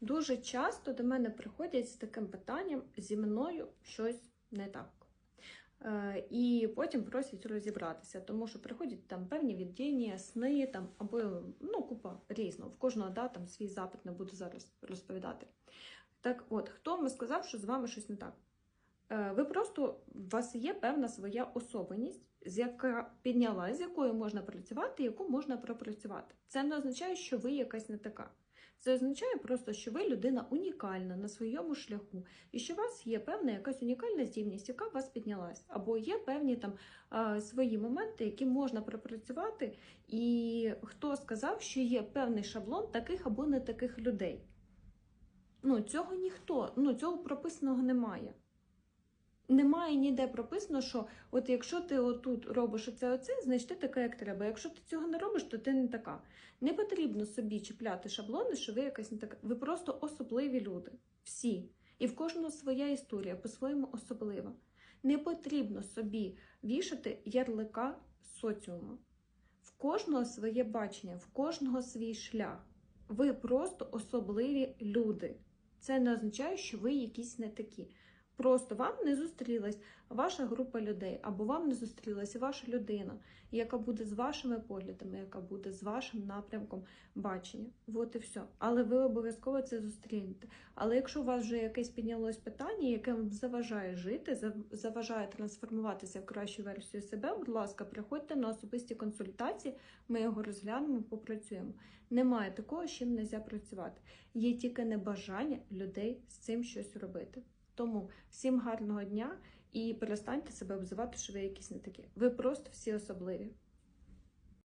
Дуже часто до мене приходять з таким питанням: зі мною щось не так. Е, І потім просять розібратися, тому що приходять там певні відділення, сни там або ну, купа різного. В кожного да, там свій запит не буду зараз розповідати. Так от, хто вам сказав, що з вами щось не так? Е, Ви просто у вас є певна своя особеність, з яка підняла, з якою можна працювати, яку можна пропрацювати. Це не означає, що ви якась не така. Це означає просто, що ви людина унікальна на своєму шляху, і що у вас є певна якась унікальна здібність, яка у вас піднялась, або є певні там свої моменти, які можна пропрацювати. І хто сказав, що є певний шаблон таких або не таких людей? Ну, цього ніхто, ну цього прописаного немає. Немає ніде прописано, що от якщо ти отут робиш оце оце, значить ти така, як треба. Якщо ти цього не робиш, то ти не така. Не потрібно собі чіпляти шаблони, що ви якась не така. Ви просто особливі люди. Всі. І в кожного своя історія, по-своєму особлива. Не потрібно собі вішати ярлика соціуму. В кожного своє бачення, в кожного свій шлях. Ви просто особливі люди. Це не означає, що ви якісь не такі. Просто вам не зустрілась ваша група людей, або вам не зустрілася ваша людина, яка буде з вашими поглядами, яка буде з вашим напрямком бачення. От і все. Але ви обов'язково це зустрінете. Але якщо у вас вже якесь піднялось питання, яке вам заважає жити, заважає трансформуватися в кращу версію себе, будь ласка, приходьте на особисті консультації, ми його розглянемо, попрацюємо. Немає такого, з чим не можна працювати. Є тільки небажання людей з цим щось робити. Тому всім гарного дня і перестаньте себе обзивати, що ви якісь не такі. Ви просто всі особливі.